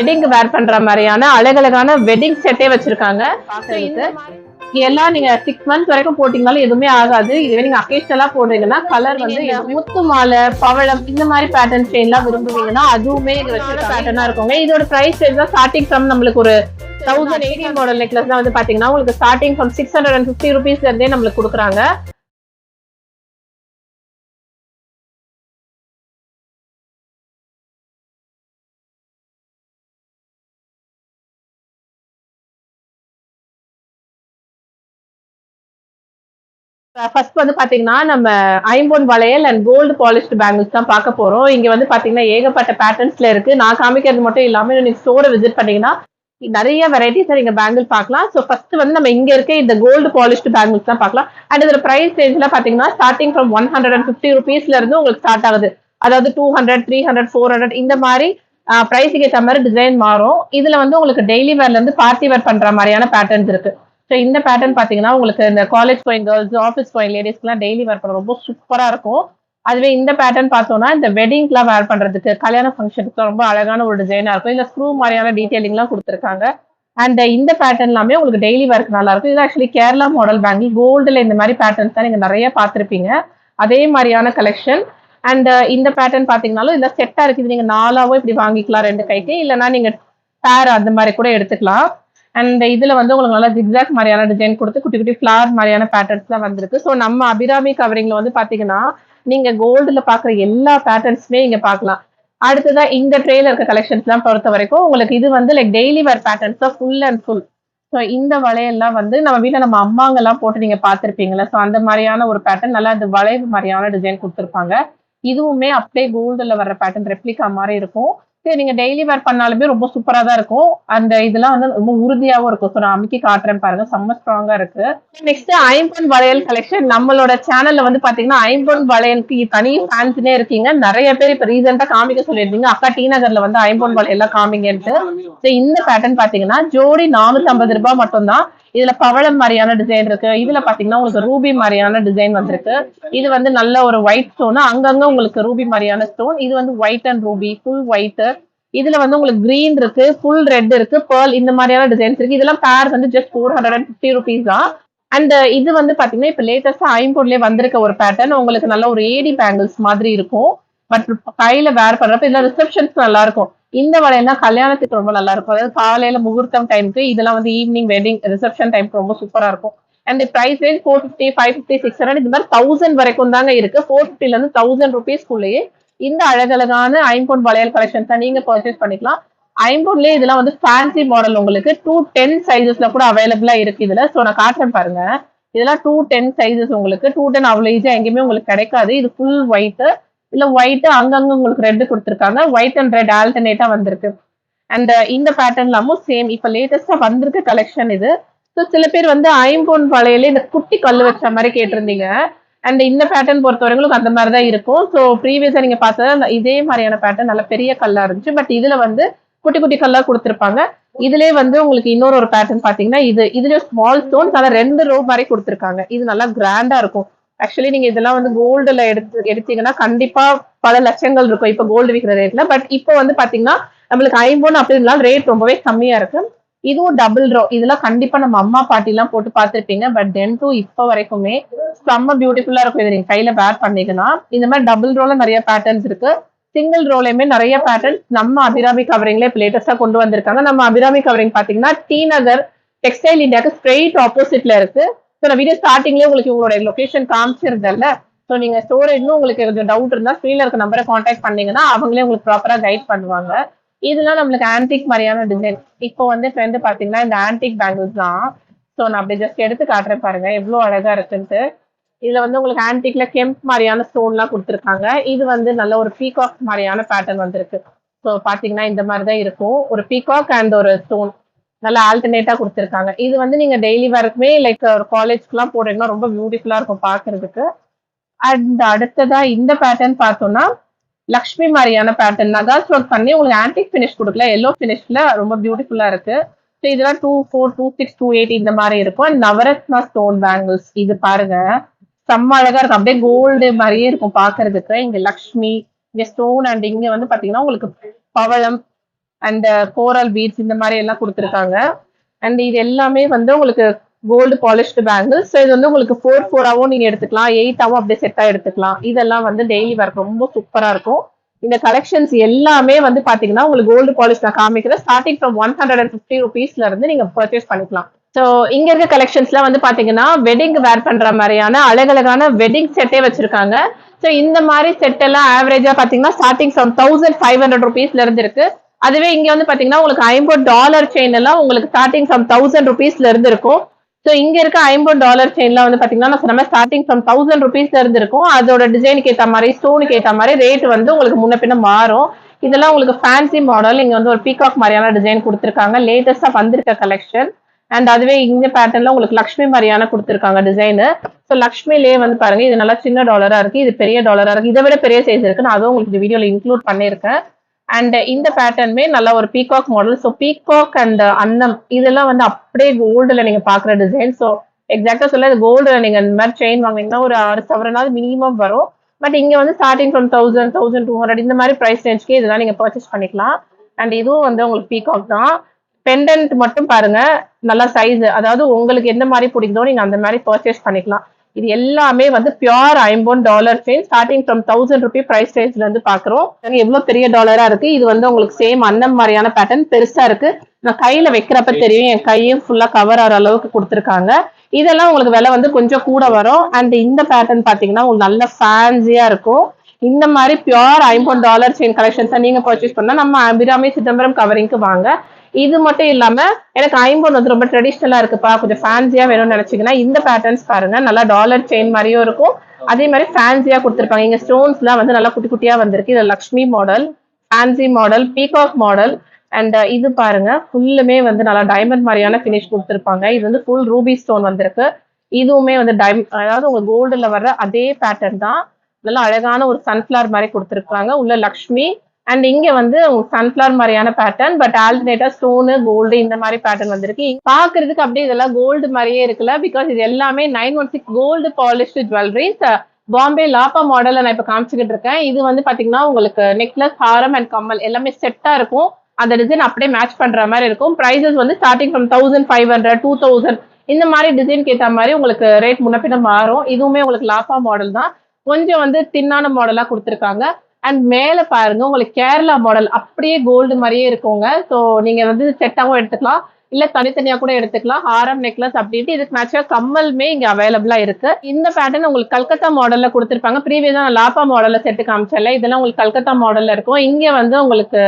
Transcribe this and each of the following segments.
வெட்டிங்க்கு வேர் பண்ற மாதிரியான அழகழகான வெட்டிங் செட்டே வச்சிருக்காங்க. பாக்குறதுக்கு எல்லாம் நீங்க சிக்ஸ் மந்த்ஸ் வரைக்கும் போட்டீங்கனாலும் எதுவுமே ஆகாது. இதுவே நீங்க அக்கேஷனலா போடுறீங்கன்னா கலர் வந்து முத்து மாலை பவளம் இந்த மாதிரி பேட்டர்ன் எல்லாம் விரும்புவீங்கன்னா அதுவுமே இது வச்சிருக்க பேட்டர்னா இருக்குங்க. இதோட பிரைஸ் தான் ஸ்டார்டிங் ஃப்ரம் நம்மளுக்கு ஒரு தௌசண்ட் எயிட்டீன் மாடல் நெக்லஸ் தான் வந்து பாத்தீங்கன்னா உங்களுக்கு starting from six hundred and fifty ருபீஸ்ல இருந்தே நம்மளுக்கு கொடுக்குறாங்க. ஃபர்ஸ்ட் வந்து பாத்தீங்கன்னா நம்ம ஐம்பொன் வளையல் அண்ட் கோல்டு பாலிஷ்டு பேங்கிள்ஸ் தான் பார்க்க போறோம். இங்க வந்து பாத்தீங்கன்னா ஏகப்பட்ட பேட்டர்ன்ஸ்ல இருக்கு. நான் காமிக்கிறது மட்டும் இல்லாம நீங்க ஸ்டோரை விசிட் பண்ணீங்கன்னா நிறைய வெரைட்டிஸ் நீங்க பேங்கிள் பார்க்கலாம். ஸோ ஃபர்ஸ்ட் வந்து நம்ம இங்க இருக்க இந்த கோல்டு பாலிஷ்டு பேங்கிள்ஸ் தான் பார்க்கலாம். அண்ட் இதோட பிரைஸ் ரேஞ்ச்ல பாத்தீங்கன்னா starting from one hundred and fifty ருபீஸ்ல இருந்து உங்களுக்கு ஸ்டார்ட் ஆகுது. அதாவது two hundred three hundred four hundred இந்த மாதிரி ப்ரைஸுக்கு ஏற்ற மாதிரி டிசைன் மாறும். இதுல வந்து உங்களுக்கு டெய்லி வேர்ல இருந்து பார்ட்டி வேர் பண்ற மாதிரியான பேட்டர்ன்ஸ் இருக்கு. ஸோ இந்த பேட்டர்ன் பார்த்தீங்கன்னா உங்களுக்கு இந்த college going girls office going லேடிஸ்க்குலாம் daily wear பண்ண ரொம்ப சூப்பராக இருக்கும். அதுவே இந்த பேட்டர்ன் பார்த்தோம்னா இந்த வெட்டிங்க்குலாம் வேர் பண்ணுறதுக்கு கல்யாண ஃபங்க்ஷனுக்கு ரொம்ப அழகான ஒரு டிசைனாக இருக்கும். இல்லை ஸ்க்ரூ மாதிரியான டீட்டெயிலிங்லாம் கொடுத்துருக்காங்க. அண்ட் இந்த பேட்டர்ன் எல்லாமே உங்களுக்கு டெய்லி ஒர்க் நல்லா இருக்கும். இது ஆக்சுவலி கேரளா மாடல் பேங்கிள் கோல்டில் இந்த மாதிரி பேட்டர்ன்ஸ் தான் நீங்கள் நிறைய பார்த்துருப்பீங்க. அதே மாதிரியான கலெக்ஷன் அண்ட் இந்த பேட்டர்ன் பார்த்தீங்கனாலும் இந்த செட்டாக இருக்குது. நீங்கள் நாலாவோ இப்படி வாங்கிக்கலாம் ரெண்டு கைக்கு. இல்லைனா நீங்கள் பேர் அந்த மாதிரி கூட எடுத்துக்கலாம். அண்ட் இதுல வந்து உங்களுக்கு நல்லா ஜிக்ஸாக் மாதிரியான டிசைன் கொடுத்து குட்டி குட்டி ஃபிளவர் மாதிரியான பேட்டர்ன்ஸ்லாம் வந்திருக்கு. ஸோ நம்ம அபிராமி கவரிங்ல வந்து பார்த்தீங்கன்னா நீங்க கோல்டுல பாக்குற எல்லா பேட்டர்ன்ஸுமே இங்க பார்க்கலாம் அடுத்ததா இந்த ட்ரேல இருக்க கலெக்ஷன்ஸ்லாம் பொறுத்த வரைக்கும் உங்களுக்கு இது வந்து லைக் டெய்லி வேர் பேட்டர்ன்ஸ் தான் ஃபுல் அண்ட் ஃபுல் ஸோ இந்த வளையெல்லாம் வந்து நம்ம வீட்டில் நம்ம அம்மாங்கெல்லாம் போட்டு நீங்க பார்த்துருப்பீங்களா ஸோ அந்த மாதிரியான ஒரு பேட்டர்ன் நல்லா அந்த வளைவு மாதிரியான டிசைன் கொடுத்துருப்பாங்க. இதுவுமே அப்படியே கோல்டுல வர்ற பேட்டர்ன் ரெப்ளிகா மாதிரி இருக்கும். நீங்க டெய்லி வேர் பண்ணாலுமே ரொம்ப சூப்பரா தான் இருக்கும். அந்த இதெல்லாம் வந்து ரொம்ப உறுதியாவும் இருக்கும். ஸோ நான் அமுக்கி காட்டுறேன் பாருங்க. செம்ம ஸ்ட்ராங்கா இருக்கு. நெக்ஸ்ட் ஐம்பொன் வளையல் கலெக்ஷன் நம்மளோட சேனல்ல வந்து பாத்தீங்கன்னா ஐம்பொன் வளையலுக்கு தனி ஃபேன்ஸ்னே இருக்கீங்க. நிறைய பேர் இப்ப ரீசெண்டா காமிக்க சொல்லியிருந்தீங்க. அக்கா டி நகர்ல வந்து ஐம்பொன் வளையல் காமிங்கன்ட்டு. இந்த பேட்டர்ன் பாத்தீங்கன்னா ஜோடி நானூத்தி ஐம்பது ரூபாய் மட்டும்தான். இதுல பவளம் மாதிரியான டிசைன் இருக்கு. இதுல பாத்தீங்கன்னா உங்களுக்கு ரூபி மாதிரியான டிசைன் வந்திருக்கு. இது வந்து நல்ல ஒரு ஒயிட் ஸ்டோன் அங்கங்க உங்களுக்கு ரூபி மாதிரியான ஸ்டோன் இது வந்து white and ruby full white இதுல வந்து உங்களுக்கு கிரீன் இருக்கு ஃபுல் ரெட் இருக்கு பேர்ல் இந்த மாதிரியான டிசைன்ஸ் இருக்கு. இதெல்லாம் பேர் வந்து just four hundred and fifty rupees தான். அண்ட் இது வந்து பாத்தீங்கன்னா இப்ப லேட்டஸ்டா ஐம்போர்ட்லயே வந்திருக்க ஒரு பேட்டர்ன் உங்களுக்கு நல்ல ஒரு ஏடி பேங்கிள்ஸ் மாதிரி இருக்கும். பட் கையில வேர் பண்றப்ப இதுல ரிசப்ஷன்ஸ் நல்லா இருக்கும். இந்த வளையல்லாம் கல்யாணத்துக்கு ரொம்ப நல்லா இருக்கும் அதாவது காலையில முகூர்த்தம் டைமுக்கு இதெல்லாம் வந்து ஈவினிங் வெட்டிங் ரிசப்ஷன் டைம்க்கு ரொம்ப சூப்பரா இருக்கும். And price range four fifty five fifty six hundred இந்த மாதிரி தௌசண்ட் வரைக்கும் தாங்க இருக்கு. ஃபோர் ஃபிஃப்டில இருந்து தௌசண்ட் ருபீஸ்க்குள்ளேயே இந்த அழகழகான ஐம்பொன் வளையல் கலெக்ஷன்ஸ் தான் நீங்க பர்ச்சேஸ் பண்ணிக்கலாம். ஐம்பொன்லயே இதெல்லாம் வந்து ஃபேன்சி மாடல் உங்களுக்கு டூ டென் சைஸஸ்ல கூட அவைலபிளா இருக்கு இதுல. ஸோ நான் காட்டுறேன் பாருங்க. இதெல்லாம் டூ டென் சைஸஸ் உங்களுக்கு. டூ டென் அவ்வளோ ஈஸியாக எங்கேயுமே உங்களுக்கு கிடைக்காது. இது ஃபுல் ஒயிட் இல்ல ஒயிட் அங்கங்க உங்களுக்கு ரெட் கொடுத்துருக்காங்க. ஒயிட் அண்ட் ரெட் ஆல்டர்னேட்டா வந்திருக்கு. அண்ட் uh, இந்த பேட்டர்ன் இல்லாமல் சேம் இப்ப லேட்டஸ்டா வந்திருக்க கலெக்ஷன் இது. ஸோ சில பேர் வந்து ஐம்பொன் பழையில இந்த குட்டி கல் வச்ச மாதிரி கேட்டிருந்தீங்க. அண்ட் இந்த பேட்டர்ன் பொறுத்தவரைக்கும் அந்த மாதிரி தான் இருக்கும். ஸோ ப்ரீவியஸாக நீங்கள் பார்த்தா இதே மாதிரியான பேட்டர்ன் நல்ல பெரிய கல்லா இருந்துச்சு. பட் இதில் வந்து குட்டி குட்டி கல்லாக கொடுத்துருப்பாங்க. இதுலேயே வந்து உங்களுக்கு இன்னொரு ஒரு பேட்டர்ன் பார்த்தீங்கன்னா இது. இதுலேயே ஸ்மால் ஸ்டோன்ஸ் ஆனா ரெண்டு ரோ மாதிரி கொடுத்துருக்காங்க. இது நல்லா கிராண்டாக இருக்கும். ஆக்சுவலி நீங்க இதெல்லாம் வந்து கோல்டுல எடுத்து எடுத்தீங்கன்னா கண்டிப்பா பல லட்சங்கள் இருக்கும். இப்ப கோல்டு விற்கிற ரேட்ல பட் இப்போ வந்து பாத்தீங்கன்னா நம்மளுக்கு ஐம்பொன் அப்படின்னா ரேட் ரொம்பவே கம்மியா இருக்கு. இதுவும் டபுள் ரோ இதெல்லாம் கண்டிப்பா நம்ம அம்மா பாட்டி எல்லாம் போட்டு பார்த்துருப்பீங்க பட் தென் டூ இப்போ வரைக்குமே செம்ம பியூட்டிஃபுல்லா இருக்கும். இது நீங்க கையில பேர் பண்ணீங்கன்னா இந்த மாதிரி டபுள் ரோல நிறைய பேட்டர்ன்ஸ் இருக்கு. சிங்கிள் ரோலையுமே நிறைய பேட்டர்ன் நம்ம அபிராமி கவரிங்ல இப்போ லேட்டஸ்டா கொண்டு வந்திருக்காங்க. நம்ம அபிராமி கவரிங் பாத்தீங்கன்னா டி நகர் டெக்ஸ்டைல் இந்தியாவுக்கு ஸ்ட்ரெயிட் ஆப்போசிட்ல இருக்கு. ஸோ நான் வீடியோ ஸ்டார்டிங்லேயே உங்களுக்கு உங்களோட லொகேஷன் காமிச்சிருந்தேன்ல. ஸோ நீங்க ஸ்டோரேஜ்னு உங்களுக்கு கொஞ்சம் டவுட் இருந்தா ஸ்க்ரீனில் இருக்க நம்பரை காண்டாக்ட் பண்ணீங்கன்னா அவங்களே உங்களுக்கு ப்ராப்பராக கைட் பண்ணுவாங்க. இதெல்லாம் நம்மளுக்கு ஆன்டிக் மாதிரியான டிசைன் இப்போ வந்து ஃப்ரெண்டு பாத்தீங்கன்னா இந்த ஆன்டிக் பேங்கிள்ஸ் தான். ஸோ நான் அப்படி ஜஸ்ட் எடுத்து காட்டுறேன் பாருங்க. எவ்வளோ அழகா இருக்குன்ட்டு. இதுல வந்து உங்களுக்கு ஆன்டிக்ல கெம்ப் மாதிரியான ஸ்டோன்லாம் கொடுத்துருக்காங்க. இது வந்து நல்ல ஒரு பீகாக் மாதிரியான பேட்டர்ன் வந்திருக்கு. ஸோ பாத்தீங்கன்னா இந்த மாதிரி தான் இருக்கும். ஒரு பீகாக் அண்ட் ஒரு ஸ்டோன் நல்லா ஆல்டர்னேட்டா கொடுத்துருக்காங்க. இது வந்து நீங்க டெய்லி வரைக்குமே லைக் ஒரு காலேஜ்க்குலாம் போடுறீங்கன்னா ரொம்ப பியூட்டிஃபுல்லா இருக்கும் பாக்குறதுக்கு. அண்ட் அடுத்ததா இந்த பேட்டர்ன் பார்த்தோம்னா லக்ஷ்மி மாதிரியான பேட்டர்ன் நகாஸ் ஒர்க் பண்ணி உங்களுக்கு ஆன்டிக் ஃபினிஷ் கொடுக்கல எல்லோ ஃபினிஷ்ல ரொம்ப பியூட்டிஃபுல்லா இருக்கு. ஸோ இதெல்லாம் two four two six two eight இந்த மாதிரி இருக்கும். அண்ட் நவரத்னா ஸ்டோன் பேங்கிள்ஸ் இது பாருங்க. செம்ம அழகா இருக்கும். அப்படியே கோல்டு மாதிரியே இருக்கும் பாக்குறதுக்கு. இங்க லக்ஷ்மி இங்க ஸ்டோன் அண்ட் இங்க வந்து பாத்தீங்கன்னா உங்களுக்கு பவளம் அண்ட் கோரல் பீட்ஸ் இந்த மாதிரி எல்லாம் கொடுத்துருக்காங்க. அண்ட் இது எல்லாமே வந்து உங்களுக்கு கோல்டு பாலிஷ்டு பேங்கிள்ஸ் ஸோ இது வந்து உங்களுக்கு ஃபோர் ஃபோராகவும் நீங்கள் எடுத்துக்கலாம். எயிட்டாவும் அப்படியே செட்டாக எடுத்துக்கலாம். இதெல்லாம் வந்து டெய்லி ஒர்க் ரொம்ப சூப்பராக இருக்கும். இந்த கலெக்ஷன்ஸ் எல்லாமே வந்து பார்த்தீங்கன்னா உங்களுக்கு கோல்டு பாலிஷ் நான் காமிக்கிறேன். Starting from one hundred and fifty ருபீஸ்ல இருந்து பர்ச்சேஸ் பண்ணிக்கலாம். ஸோ இங்க இருக்க கலெக்ஷன்ஸ்லாம் வந்து பாத்தீங்கன்னா வெட்டிங் வேர் பண்ற மாதிரியான அழகழகான வெட்டிங் செட்டே வச்சிருக்காங்க. ஸோ இந்த மாதிரி செட் எல்லாம் ஆவரேஜா பாத்தீங்கன்னா starting from thousand five hundred ருபீஸ்ல இருந்து இருக்கு. அதுவே இங்க வந்து பாத்தீங்கன்னா உங்களுக்கு ஐம்பது டாலர் செயின் எல்லாம் உங்களுக்கு ஸ்டார்டிங் ஃப்ரம் தௌசண்ட் ருபீஸ்ல இருந்து இருக்கும். ஸோ இங்க இருக்க ஐம்பது டாலர் செயின்லாம் வந்து பாத்தீங்கன்னா நான் சொன்ன ஸ்டார்டிங் ஃப்ரம் தௌசண்ட் ருபீஸ்ல இருந்து இருக்கும். அதோட டிசைனுக்கு ஏற்ற மாதிரி ஸ்டோனுக்கு ஏற்ற மாதிரி ரேட் வந்து உங்களுக்கு முன்ன பின்ன மாறும். இதெல்லாம் உங்களுக்கு ஃபேன்சி மாடல் இங்க வந்து ஒரு பீகாக் மாதிரியான டிசைன் கொடுத்துருக்காங்க. லேட்டஸ்டா வந்திருக்க கலெக்ஷன் அண்ட் அதுவே இந்த பேட்டர்ன்ல உங்களுக்கு லக்ஷ்மி மாதிரியான கொடுத்துருக்காங்க டிசைனு ஸோ லக்ஷ்மிலே வந்து பாருங்க இது நல்லா சின்ன டாலரா இருக்கு இது பெரிய டாலரா இருக்கு. இதை விட பெரிய சைஸ் இருக்கு நான் அதுவும் உங்களுக்கு இந்த வீடியோல இன்க்ளூட் பண்ணியிருக்கேன். அண்ட் இந்த பேட்டர்னுமே நல்ல ஒரு peacock model so peacock and அன்னம் இதெல்லாம் வந்து அப்படியே கோல்டுல நீங்க பாக்குற டிசைன் ஸோ எக்ஸாக்டா சொல்ல இது கோல்டுல நீங்க இந்த மாதிரி செயின் வாங்கினீங்கன்னா ஒரு ஆறு சவரனாவது மினிமம் வரும். பட் இங்க வந்து starting from thousand thousand two hundred இந்த மாதிரி ப்ரைஸ் ரேஞ்ச்க்கு இதெல்லாம் நீங்க பர்ச்சேஸ் பண்ணிக்கலாம். அண்ட் இதுவும் வந்து உங்களுக்கு பீகாக் தான். பெண்டன்ட் மட்டும் பாருங்க நல்லா சைஸ் அதாவது உங்களுக்கு எந்த மாதிரி பிடிக்குதோ நீங்க அந்த மாதிரி பர்ச்சேஸ் பண்ணிக்கலாம். இது எல்லாமே வந்து பியூர் ஐம்பொன் dollar chain starting from thousand rupee price ரேஞ்ச்ல இருந்து பாக்குறோம். எவ்வளவு பெரிய டாலரா இருக்கு? இது வந்து உங்களுக்கு சேம் அந்த மாதிரியான பேட்டர்ன் பெருசா இருக்கு. நான் கையில வைக்கிறப்ப தெரியும். என் கையும் ஃபுல்லா கவர் ஆகிற அளவுக்கு கொடுத்துருக்காங்க. இதெல்லாம் உங்களுக்கு விலை வந்து கொஞ்சம் கூட வரும். அண்ட் இந்த பேட்டர்ன் பாத்தீங்கன்னா உங்களுக்கு நல்ல ஃபேன்சியா இருக்கும். இந்த மாதிரி பியூர் ஐம்பது டாலர் செயின் கலெக்ஷன்ஸ் நீங்க பர்ச்சேஸ் பண்ணா நம்ம அபிராமி சிதம்பரம் கவரிங்க்கு வாங்க. இது மட்டும் இல்லாம எனக்கு ஐம்பது வந்து ரொம்ப ட்ரெடிஷ்னலா இருக்குப்பா. கொஞ்சம் ஃபேன்சியா வேணும்னு நினைச்சீங்கன்னா இந்த பேட்டர்ன்ஸ் பாருங்க. நல்லா டாலர் செயின் மாதிரியும் இருக்கும். அதே மாதிரி ஃபேன்சியா கொடுத்துருப்பாங்க. இங்க ஸ்டோன்ஸ் எல்லாம் வந்து நல்லா குட்டி குட்டியா வந்திருக்கு. இது Lakshmi model fancy model peacock model and இது பாருங்க. ஃபுல்லுமே வந்து நல்லா டைமண்ட் மாதிரியான ஃபினிஷ் கொடுத்துருப்பாங்க. இது வந்து ஃபுல் ரூபி ஸ்டோன் வந்திருக்கு. இதுவுமே வந்து டைம் அதாவது உங்க கோல்டுல வர்ற அதே பேட்டர்ன் தான். நல்லா அழகான ஒரு சன்ஃபிளவர் மாதிரி கொடுத்துருக்காங்க. உள்ள லக்ஷ்மி அண்ட் இங்க வந்து சன்ஃபிளவர் மாதிரியான பேட்டர்ன் பட் ஆல்டர்னேட்டா ஸ்டோனு கோல்டு இந்த மாதிரி பேட்டர்ன் வந்திருக்கு. பாக்குறதுக்கு அப்படியே இதெல்லாம் கோல்டு மாதிரியே இருக்குல்ல பிகாஸ் இது எல்லாமே nine one six gold polished jewelleries Bombay லாப்பா மாடலில் நான் இப்ப காமிச்சுக்கிட்டு இருக்கேன். இது வந்து பாத்தீங்கன்னா உங்களுக்கு நெக்லஸ் ஹாரம் அண்ட் கம்மல் எல்லாமே செட்டா இருக்கும். அந்த டிசைன் அப்படியே மேட்ச் பண்ற மாதிரி இருக்கும். ப்ரைஸஸ் வந்து starting from thousand five hundred two thousand இந்த மாதிரி டிசைன் ஏற்ற மாதிரி உங்களுக்கு ரேட் முன்னப்பின மாறும். இதுவுமே உங்களுக்கு லாப்பா மாடல் தான். கொஞ்சம் வந்து தின்னான மாடலா கொடுத்துருக்காங்க. அண்ட் மேலே பாருங்க உங்களுக்கு கேரளா மாடல் அப்படியே கோல்டு மாதிரியே இருக்குங்க. ஸோ நீங்கள் வந்து செட்டாகவும் எடுத்துக்கலாம். இல்லை தனித்தனியாக கூட எடுத்துக்கலாம். ஹாரம் நெக்லஸ் அப்படின்ட்டு இதுக்கு மேட்சாக கம்மலுமே இங்கே அவைலபிளாக இருக்குது இந்த பேட்டர்ன் உங்களுக்கு கல்கத்தா மாடலில் கொடுத்துருப்பாங்க. ப்ரீவியஸாக நான் லாப்பா மாடலில் செட்டு காமிச்சல இதெல்லாம் உங்களுக்கு கல்கத்தா மாடலில் இருக்கும். இங்கே வந்து உங்களுக்கு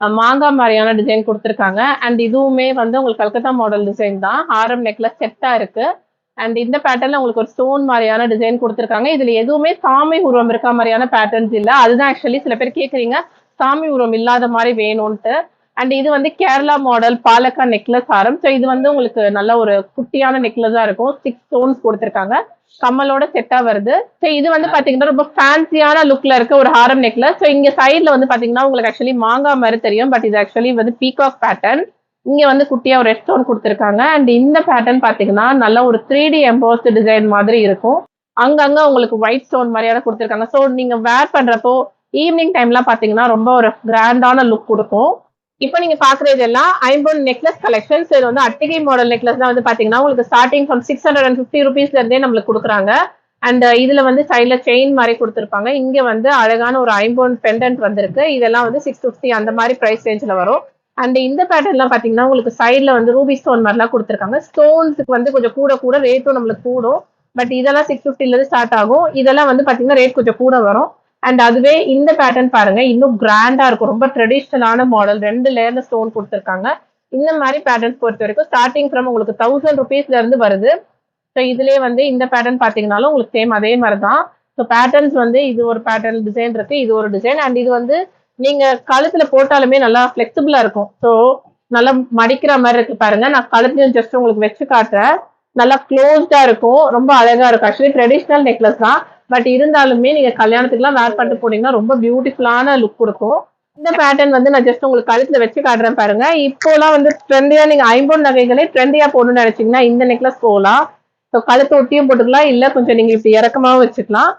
மாங்காய் மாதிரியான டிசைன் கொடுத்துருக்காங்க. அண்ட் இதுவுமே வந்து உங்களுக்கு கல்கத்தா மாடல் டிசைன் தான். ஹாரம் நெக்லஸ் செட்டாக இருக்குது அண்ட் இந்த பேட்டர்ன்ல உங்களுக்கு ஒரு ஸ்டோன் மாதிரியான டிசைன் கொடுத்துருக்காங்க. இதுல எதுவுமே சாமி உருவம் இருக்க மாதிரியான பேட்டர்ன்ஸ் இல்லை. அதுதான் ஆக்சுவலி சில பேர் கேட்குறீங்க சாமி உருவம் இல்லாத மாதிரி வேணும்ட்டு அண்ட் இது வந்து கேரளா மாடல் பாலக்கா நெக்லஸ் ஆரம். ஸோ இது வந்து உங்களுக்கு நல்ல ஒரு குட்டியான நெக்லஸா இருக்கும். சிக்ஸ் ஸ்டோன்ஸ் கொடுத்துருக்காங்க. கம்மலோட செட்டா வருது. ஸோ இது வந்து பாத்தீங்கன்னா ரொம்ப ஃபேன்சியான லுக்ல இருக்க ஒரு ஹாரம் நெக்லஸ் ஸோ இங்க சைட்ல வந்து பாத்தீங்கன்னா உங்களுக்கு ஆக்சுவலி மாங்காய் மாதிரி தெரியும். பட் இது ஆக்சுவலி வந்து பீகாக் பேட்டர்ன் இங்கே வந்து குட்டியாக ஒரு ரெட் ஸ்டோன் கொடுத்துருக்காங்க. அண்ட் இந்த பேட்டர்ன் பார்த்தீங்கன்னா நல்ல ஒரு த்ரீ டி எம்போஸ்ட் டிசைன் மாதிரி இருக்கும். அங்கங்கே உங்களுக்கு ஒயிட் ஸ்டோன் மாதிரியான கொடுத்துருக்காங்க. ஸோ நீங்கள் வேர் பண்ணுறப்போ ஈவினிங் டைம்லாம் பார்த்தீங்கன்னா ரொம்ப ஒரு கிராண்டான லுக் கொடுக்கும். இப்போ நீங்கள் பார்க்குறது எல்லாம் ஐம்பொன் நெக்லஸ் கலெக்ஷன்ஸ் இது வந்து அட்டிகை மாடல் நெக்லஸ் தான் வந்து பார்த்தீங்கன்னா உங்களுக்கு starting from six hundred and fifty ருபீஸ்லேருந்தே நம்மளுக்கு கொடுக்குறாங்க. அண்ட் இதில் வந்து சைடில் செயின் மாதிரி கொடுத்துருப்பாங்க. இங்கே வந்து அழகான ஒரு ஐம்பொன் பெண்டன்ட் வந்திருக்கு. இதெல்லாம் வந்து சிக்ஸ் ஃபிஃப்டி அந்த மாதிரி ப்ரைஸ் ரேஞ்சில் வரும். அண்ட் இந்த பேட்டர்ன்லாம் பார்த்தீங்கன்னா உங்களுக்கு சைடில் வந்து ரூபி ஸ்டோன் மாதிரிலாம் கொடுத்துருக்காங்க. ஸ்டோன்ஸுக்கு வந்து கொஞ்சம் கூட கூட ரேட்டும் நம்மளுக்கு கூடும். பட் இதெல்லாம் சிக்ஸ் ஃபிஃப்டிலேருந்து ஸ்டார்ட் ஆகும். இதெல்லாம் வந்து பார்த்தீங்கன்னா ரேட் கொஞ்சம் கூட வரும். அண்ட் அதுவே இந்த பேட்டர்ன் பாருங்க இன்னும் கிராண்டாக இருக்கும். ரொம்ப ட்ரெடிஷ்னலான மாடல் ரெண்டு லேயர்ல ஸ்டோன் கொடுத்துருக்காங்க. இந்த மாதிரி பேட்டர்ன்ஸ் பொறுத்த வரைக்கும் ஸ்டார்டிங் ஃப்ரம் உங்களுக்கு தௌசண்ட் ருபீஸ்ல இருந்து வருது. ஸோ இதுலேயே வந்து இந்த பேட்டர்ன் பாத்தீங்கன்னாலும் உங்களுக்கு சேம் அதே மாதிரி தான் ஸோ பேட்டர்ன்ஸ் வந்து இது ஒரு பேட்டர்ன் டிசைன் இருக்கு இது ஒரு டிசைன் அண்ட் இது வந்து நீங்க கழுத்துல போட்டாலுமே நல்லா ஃபிளெக்சிபிளா இருக்கும். ஸோ நல்லா மடிக்கிற மாதிரி இருக்கு பாருங்க. நான் கழுத்துலையும் ஜஸ்ட் உங்களுக்கு வச்சு காட்டுறேன். நல்லா க்ளோஸ்டா இருக்கும். ரொம்ப அழகா இருக்கும். ஆக்சுவலி ட்ரெடிஷ்னல் நெக்லஸ் தான். பட் இருந்தாலுமே நீங்க கல்யாணத்துக்குலாம் வேர் பண்ணிட்டு போனீங்கன்னா ரொம்ப பியூட்டிஃபுல்லான லுக் கொடுக்கும். இந்த பேட்டர்ன் வந்து நான் ஜஸ்ட் உங்களுக்கு கழுத்துல வச்சு காட்டுறேன் பாருங்க. இப்போலாம் வந்து ட்ரெண்டியா நீங்க ஐம்பொன் நகைகளே ட்ரெண்டியா போடணும்னு நினைச்சீங்கன்னா இந்த நெக்லஸ் போகலாம். ஸோ கழுத்து ஒட்டியும் போட்டுக்கலாம். இல்லை கொஞ்சம் நீங்கள் இப்படி இறக்கமாகவும் வச்சுக்கலாம்.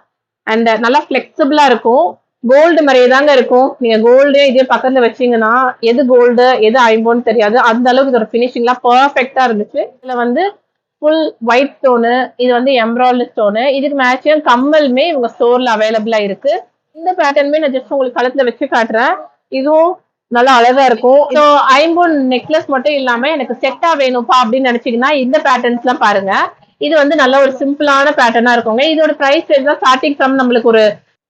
அண்ட் நல்லா ஃப்ளெக்சிபிளாக இருக்கும். கோல்டு மாதிரியே தாங்க இருக்கும். நீங்க கோல்டு இதே பக்கத்துல வச்சீங்கன்னா எது கோல்டு எது ஐம்போன்னு தெரியாது. அந்த அளவுக்கு இதோட ஃபினிஷிங்லாம் பர்ஃபெக்டா இருந்துச்சு. இதுல வந்து ஃபுல் ஒயிட் ஸ்டோனு இது வந்து எம்ப்ராய்டரி ஸ்டோனு இதுக்கு மேட்சிங் கம்மலுமே இவங்க ஸ்டோர்ல அவைலபிளா இருக்கு. இந்த பேட்டர்னுமே நான் ஜஸ்ட் உங்களுக்கு கழுத்துல வச்சு காட்டுறேன். இதுவும் நல்லா அழகா இருக்கும். ஸோ ஐம்போன் நெக்லஸ் மட்டும் இல்லாம எனக்கு செட்டா வேணும்ப்பா அப்படின்னு நினைச்சீங்கன்னா இந்த பேட்டர்ன்ஸ் எல்லாம் பாருங்க. இது வந்து நல்ல ஒரு சிம்பிளான பேட்டர்னா இருக்குங்க. இதோட பிரைஸ் தான் ஸ்டார்டிங் ஃப்ரம் நம்மளுக்கு ஒரு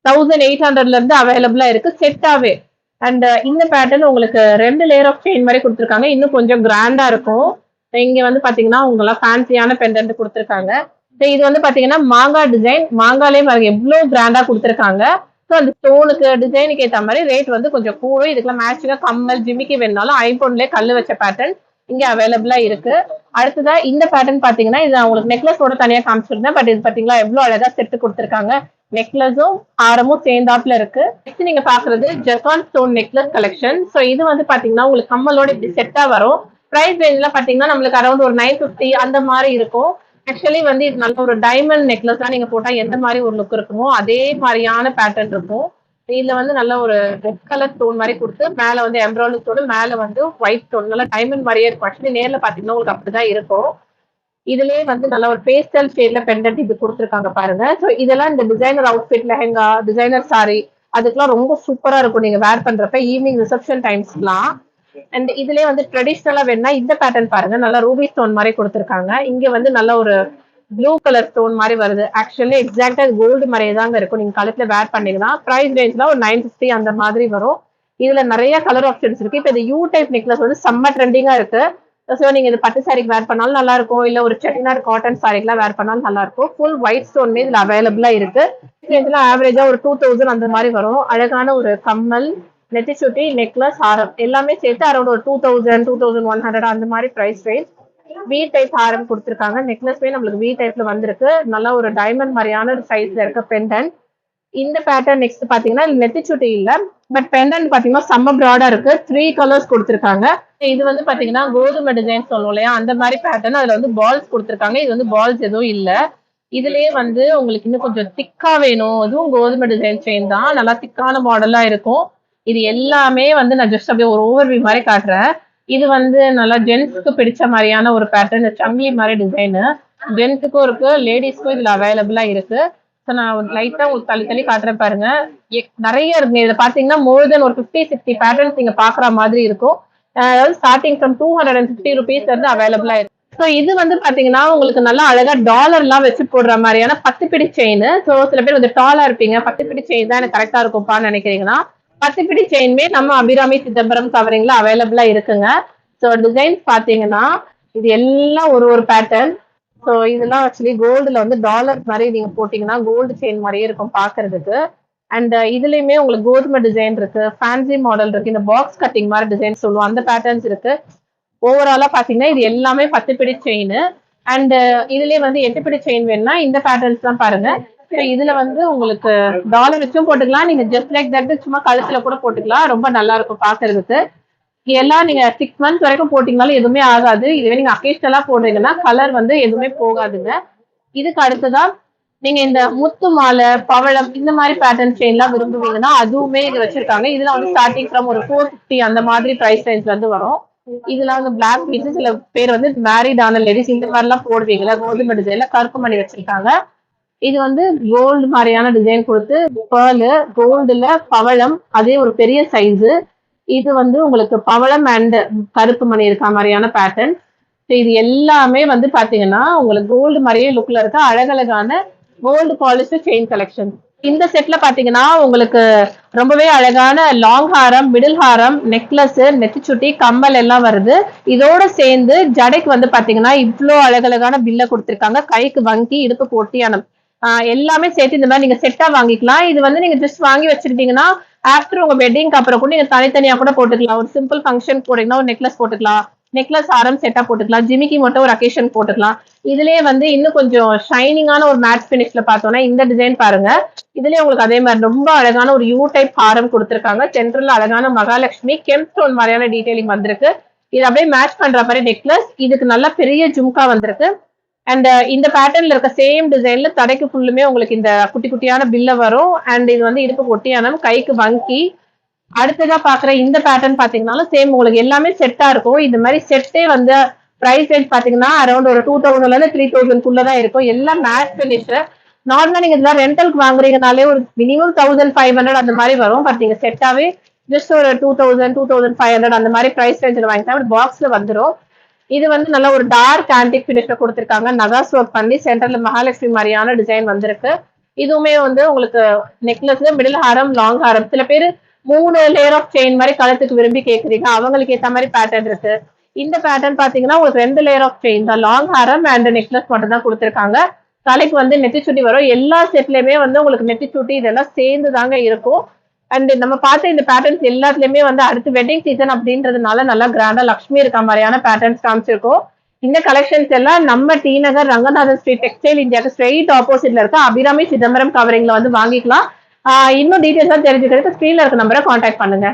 தௌசண்ட் எயிட் ஹண்ட்ரட்ல இருந்து அவைலபிளா இருக்கு. செட்டாவே அண்ட் uh, இந்த பேட்டர்ன் உங்களுக்கு ரெண்டு லேயர் ஆஃப் செயின் மாதிரி கொடுத்துருக்காங்க. இன்னும் கொஞ்சம் கிராண்டா இருக்கும். இங்க வந்து பாத்தீங்கன்னா உங்களா ஃபேன்சியான பெண்டன்ட் கொடுத்துருக்காங்க. இது வந்து பாத்தீங்கன்னா மாங்காய் டிசைன் மாங்காலே பாருங்க எவ்வளவு கிராண்டா கொடுத்துருக்காங்க. ஸோ அந்த ஸ்டோனுக்கு டிசைனுக்கு ஏற்ற மாதிரி ரேட் வந்து கொஞ்சம் கூடும். இதுக்கெல்லாம் மேட்சிங்காக கம்மல் ஜிமிக்கி வேணுனாலும் ஐபோன்லேயே கல் வச்ச பேட்டர்ன் இங்க அவைலபிளா இருக்கு. அடுத்ததா இந்த பேட்டர்ன் பாத்தீங்கன்னா இது நான் உங்களுக்கு நெக்லஸோட தனியா காமிச்சிருந்தேன். பட் இது பாத்தீங்களா எவ்வளவு அழகா செட்டு கொடுத்துருக்காங்க. நெக்லஸும் ஆரமும் சேர்ந்தாப்புல இருக்கு. நெக்ஸ்ட் நீங்க பாக்குறது zircon stone necklace collection so இது வந்து பாத்தீங்கன்னா உங்களுக்கு கம்மலோட இப்படி செட்டா வரும். பிரைஸ் ரேஞ்ச்ல பாத்தீங்கன்னா நம்மளுக்கு அரௌண்ட் ஒரு நைன் ஃபிஃப்டி அந்த மாதிரி இருக்கும். ஆக்சுவலி வந்து இது நல்ல ஒரு டைமண்ட் நெக்லஸ் தான் நீங்க போட்டா எந்த மாதிரி ஒரு லுக் இருக்குமோ அதே மாதிரியான பேட்டர்ன் இருக்கும். இதுல வந்து நல்ல ஒரு ரெட் கலர் ஸ்டோன் மாதிரி கொடுத்து மேல வந்து எம்ப்ராய்டரி ஸ்டோன் மேல வந்து ஒயிட் ஸ்டோன் நல்லா டைமண்ட் மாதிரியே இருக்கும். ஆக்சுவலி நேர்ல பாத்தீங்கன்னா உங்களுக்கு அப்படிதான் இருக்கும். இதுலயே வந்து நல்ல ஒரு பேஸ்டல் ஷேட்ல பெண்டன்ட் இது கொடுத்துருக்காங்க பாருங்க. ஸோ இதெல்லாம் இந்த designer outfit lehenga designer sari அதுக்கெல்லாம் ரொம்ப சூப்பரா இருக்கும் நீங்க வேர் பண்றப்ப. ஈவினிங் ரிசப்ஷன் டைம்ஸ்லாம் அண்ட் இதுலயே வந்து ட்ரெடிஷ்னலா வேணா இந்த பேட்டர்ன் பாருங்க. நல்லா ரூபி ஸ்டோன் மாதிரி கொடுத்துருக்காங்க. இங்க வந்து நல்ல ஒரு ப்ளூ கலர் ஸ்டோன் மாதிரி வருது. ஆக்சுவலி எக்ஸாக்டா கோல்டு மாதிரியே தாங்க இருக்கும். நீங்க கழுத்துல வேர் பண்ணீங்கன்னா ப்ரைஸ் ரேஞ்ச்ல ஒரு நைன் ஃபிஃப்டி அந்த மாதிரி வரும். இதுல நிறைய கலர் ஆப்ஷன்ஸ் இருக்கு. இப்போ இந்த யூ டைப் நெக்லஸ் வந்து செம்ம ட்ரெண்டிங்கா இருக்கு. ஸோ நீங்க இது பட்டு சாரிக்கு வேர் பண்ணாலும் நல்லா இருக்கும். இல்ல ஒரு செட்டினார் காட்டன் சாரிக்குலாம் வேர் பண்ணாலும் நல்லா இருக்கும். ஃபுல் ஒயிட் ஸ்டோன் இதுல அவைலபிளா இருக்கு. இதுல ஆவரேஜா ஒரு டூ தௌசண்ட் அந்த மாதிரி வரும். அழகான ஒரு கம்மல் நெத்தி சுட்டி நெக்லஸ் ஆரம். எல்லாமே சேர்த்து அரௌண்ட் ஒரு two thousand two thousand one hundred அந்த மாதிரி ப்ரைஸ் ரேஞ்ச் வி டைப் ஆரம் கொடுத்துருக்காங்க. நெக்லஸ்மே நம்மளுக்கு வி டைப்ல வந்திருக்கு. நல்லா ஒரு டைமண்ட் மாதிரியான ஒரு சைஸ்ல இருக்க பெண்டன் இந்த பேட்டர்ன் நெக்ஸ்ட் பாத்தீங்கன்னா நெத்திச்சுட்டி இல்ல. பட் பெண்டன் பாத்தீங்கன்னா செம்ம ப்ராடா இருக்கு. த்ரீ கலர்ஸ் கொடுத்துருக்காங்க. இது வந்து பாத்தீங்கன்னா கோதுமை டிசைன் சொல்லுவோம் இல்லையா? அந்த மாதிரி பேட்டர்ன் அதுல வந்து பால்ஸ் கொடுத்துருக்காங்க. இது வந்து பால்ஸ் எதுவும் இல்ல. இதுலயே வந்து உங்களுக்கு இன்னும் கொஞ்சம் திக்கா வேணும். அதுவும் கோதுமை டிசைன் செயின் தான். நல்லா திக்கான மாடலா இருக்கும். இது எல்லாமே வந்து நான் ஜஸ்ட் அப்படியே ஒரு ஓவர்வியூ மாதிரி காட்டுறேன். இது வந்து நல்லா ஜென்ஸ்க்கு பிடிச்ச மாதிரியான ஒரு பேட்டர்ன் சங்கிலி மாதிரி டிசைனு ஜென்ஸுக்கும் இருக்கு லேடிஸ்க்கும் இதுல அவைலபிளா இருக்கு. ஸோ நான் லைட்டா உங்களுக்கு தள்ளி தள்ளி காட்டுறேன் பாருங்க. நிறைய இருக்குங்க இதுல பாத்தீங்கன்னா மோர் தென் ஒரு ஃபிஃப்டி சிக்ஸ்டி பேட்டர்ன்ஸ் நீங்க பாக்குற மாதிரி இருக்கும். அதாவது starting from two hundred and fifty rupees இருந்து அவைலபிளா இருக்கு. ஸோ இது வந்து பாத்தீங்கன்னா உங்களுக்கு நல்லா அழகா டாலர்லாம் வச்சு போடுற மாதிரியான பத்து பிடி செயின் ஸோ சில பேர் வந்து டாலா இருப்பீங்க. பத்து பிடி செயின் தான் எனக்கு கரெக்டா இருக்கும்ப்பான்னு நினைக்கிறீங்கன்னா பத்து பிடி செயின்மே நம்ம அபிராமி சிதம்பரம் கவரிங்ல அவைலபிளா இருக்குங்க. ஸோ டிசைன்ஸ் பாத்தீங்கன்னா இது எல்லாம் ஒரு ஒரு பேட்டர்ன் ஸோ இதெல்லாம் ஆக்சுவலி கோல்டுல வந்து டாலர் மாதிரி நீங்க போட்டீங்கன்னா கோல்டு செயின் மாதிரியே இருக்கும் பாக்குறதுக்கு அண்ட் uh, இதுலயுமே உங்களுக்கு கோதுமை டிசைன் இருக்கு ஃபேன்சி மாடல் இருக்கு இந்த பாக்ஸ் கட்டிங் மாதிரி டிசைன் சொல்லுவோம் அந்த பேட்டர்ன்ஸ் இருக்கு. ஓவராலா பாத்தீங்கன்னா இது எல்லாமே பத்து பிடி செயின் அண்ட் இதுலயே வந்து எட்டு பிடி செயின் வேணும்னா இந்த பேட்டர்ன்ஸ் தான் பாருங்க. இதுல வந்து உங்களுக்கு டாலர் வச்சும் போட்டுக்கலாம். நீங்க ஜஸ்ட் லைக் தட் சும்மா கழுத்துல கூட போட்டுக்கலாம். ரொம்ப நல்லா இருக்கும் பாக்குறதுக்கு. எல்லாம் நீங்க சிக்ஸ் மந்த்ஸ் வரைக்கும் போட்டீங்கனாலும் எதுவுமே ஆகாது. இதுவே நீங்க அக்கேஷனலா போடுறீங்கன்னா கலர் வந்து எதுவுமே போகாதுங்க. இதுக்கு அடுத்ததான் நீங்க இந்த முத்து மாலை பவளம் இந்த மாதிரி பேட்டர்ன் செயின்லாம் விரும்புவீங்கன்னா அதுவுமே இது வச்சிருக்காங்க. இதுல வந்து ஸ்டார்டிங் ஃப்ரம் ஒரு ஃபோர் ஃபிஃப்டி அந்த மாதிரி ப்ரைஸ் ரேஞ்ச்ல இருந்து வரும். இதுல வந்து பிளாக் பீஸ் சில பேர் வந்து மேரிட் ஆன லேடிஸ் இந்த மாதிரிலாம் போடுவீங்களா? கோதுமை டிசைன்ல கருப்பு மணி வச்சிருக்காங்க. இது வந்து கோல்டு மாதிரியான டிசைன் கொடுத்து பேர்லு கோல்டுல பவளம் அதே ஒரு பெரிய சைஸு இது வந்து உங்களுக்கு பவளம் அண்ட் கருப்பு மணி இருக்க மாதிரியான பேட்டர்ன் இது எல்லாமே வந்து பார்த்தீங்கன்னா உங்களுக்கு கோல்டு மாதிரியே லுக்ல இருக்க அழகழகான கோல்டு பாலிஷ் செயின் கலெக்ஷன் இந்த செட்ல பாத்தீங்கன்னா உங்களுக்கு ரொம்பவே அழகான லாங் ஹாரம் மிடில் ஹாரம் நெக்லஸ் நெத்திச்சுட்டி கம்மல் எல்லாம் வருது. இதோட சேர்ந்து ஜடைக்கு வந்து பாத்தீங்கன்னா இவ்வளோ அழகழகான பில்ல கொடுத்துருக்காங்க. கைக்கு வங்கி இடுப்பு போட்டியான எல்லாமே சேர்த்து இந்த மாதிரி நீங்க செட்டா வாங்கிக்கலாம். இது வந்து நீங்க ஜஸ்ட் வாங்கி வச்சிருந்தீங்கன்னா ஆஃப்டர் உங்க வெட்டிங்க்கு அப்புறம் கூட நீங்க தனித்தனியா கூட போட்டுக்கலாம். ஒரு சிம்பிள் ஃபங்க்ஷன் போட்டீங்கன்னா ஒரு நெக்லஸ் போட்டுக்கலாம். நெக்லஸ் ஆரம் செட்டா போட்டுக்கலாம். ஜிமிக்கி மட்டும் ஒரு அக்கேஷன் போட்டுக்கலாம். இதுலயே வந்து இன்னும் கொஞ்சம் ஷைனிங்கான ஒரு மேட் பினிஷ்ல பார்த்தோம்னா இந்த டிசைன் பாருங்க. இதுலயே உங்களுக்கு அதே மாதிரி ரொம்ப அழகான ஒரு யூ டைப் ஆரம் கொடுத்துருக்காங்க. சென்ட்ரல் அழகான மகாலட்சுமி கெம் ஸ்டோன் மாதிரியான டீடைலிங் வந்திருக்கு. இது அப்படியே மேட்ச் பண்ற மாதிரி நெக்லஸ் இதுக்கு நல்ல பெரிய ஜும்கா வந்திருக்கு. அண்ட் uh, இந்த பேட்டர்ன்ல இருக்க சேம் டிசைன்ல தடைக்கு ஃபுல்லுமே உங்களுக்கு இந்த குட்டி குட்டியான பில்ல வரும். அண்ட் இது வந்து இடுப்பு ஒட்டியானம் கைக்கு வங்கி. அடுத்ததா பாக்குற இந்த பேட்டர்ன் பாத்தீங்கன்னாலும் சேம் உங்களுக்கு எல்லாமே செட்டா இருக்கும். இந்த மாதிரி செட்டே வந்து பிரைஸ் ரேஞ்ச் பாத்தீங்கன்னா அரௌண்ட் ஒரு டூ தௌசண்ட்ல இருந்து த்ரீ தௌசண்ட் குள்ளதான் இருக்கும். எல்லாம் மேட் பினிஷ் நார்மலா நீங்க இதெல்லாம் ரெண்டலுக்கு வாங்குறீங்கனாலே ஒரு மினிமம் தௌசண்ட் ஃபைவ் ஹண்ட்ரட் அந்த மாதிரி வரும். பட் நீங்க செட்டாவே ஜஸ்ட் ஒரு two thousand two thousand five hundred அந்த மாதிரி பிரைஸ் ரேஞ்சில் வாங்கிட்டா பாக்ஸ்ல வந்துடும் இது வந்து நல்லா ஒரு டார்க் ஆன்டிக் ஃபினிஷ்ல கொடுத்துருக்காங்க. நகாஸ் ஒர்க் பண்ணி சென்டர்ல மகாலட்சுமி மாதிரியான டிசைன் வந்திருக்கு. இதுவுமே வந்து உங்களுக்கு நெக்லஸ்ல மிடில் ஹாரம் லாங் ஹாரம் சில பேர் மூணு லேயர் ஆஃப் செயின் மாதிரி கழுத்துக்கு விரும்பி கேட்குறீங்க அவங்களுக்கு ஏற்ற மாதிரி பேட்டர்ன் இருக்கு. இந்த பேட்டர்ன் பாத்தீங்கன்னா உங்களுக்கு ரெண்டு லேயர் ஆஃப் செயின் தான். லாங் ஹாரம் அண்ட் நெக்லஸ் மட்டும் தான் கொடுத்துருக்காங்க. தலைக்கு வந்து நெத்தி சுட்டி வரும். எல்லா செட்லயுமே வந்து உங்களுக்கு நெத்தி சுட்டி இதெல்லாம் சேர்ந்து தாங்க இருக்கும். அண்ட் நம்ம பார்த்த இந்த பேட்டர்ன்ஸ் எல்லாத்துலயுமே வந்து அடுத்து வெட்டிங் சீசன் அப்படின்றதுனால நல்லா கிராண்டா லக்ஷ்மி இருக்க மாதிரியான பேட்டர்ன்ஸ் காமிச்சிருக்கோம். இந்த கலெக்ஷன்ஸ் எல்லாம் நம்ம T Nagar Ranganathan street textile இந்தியாவுக்கு ஸ்ட்ரெயிட் ஆப்போசிட்ல இருக்க அபிராமி சிதம்பரம் கவரிங்ல வந்து வாங்கிக்கலாம். இன்னும் டீடைல்ஸ் தெரிஞ்சுக்கிறதுக்கு ஸ்க்ரீன்ல இருக்க நம்பரை காண்டாக்ட் பண்ணுங்க.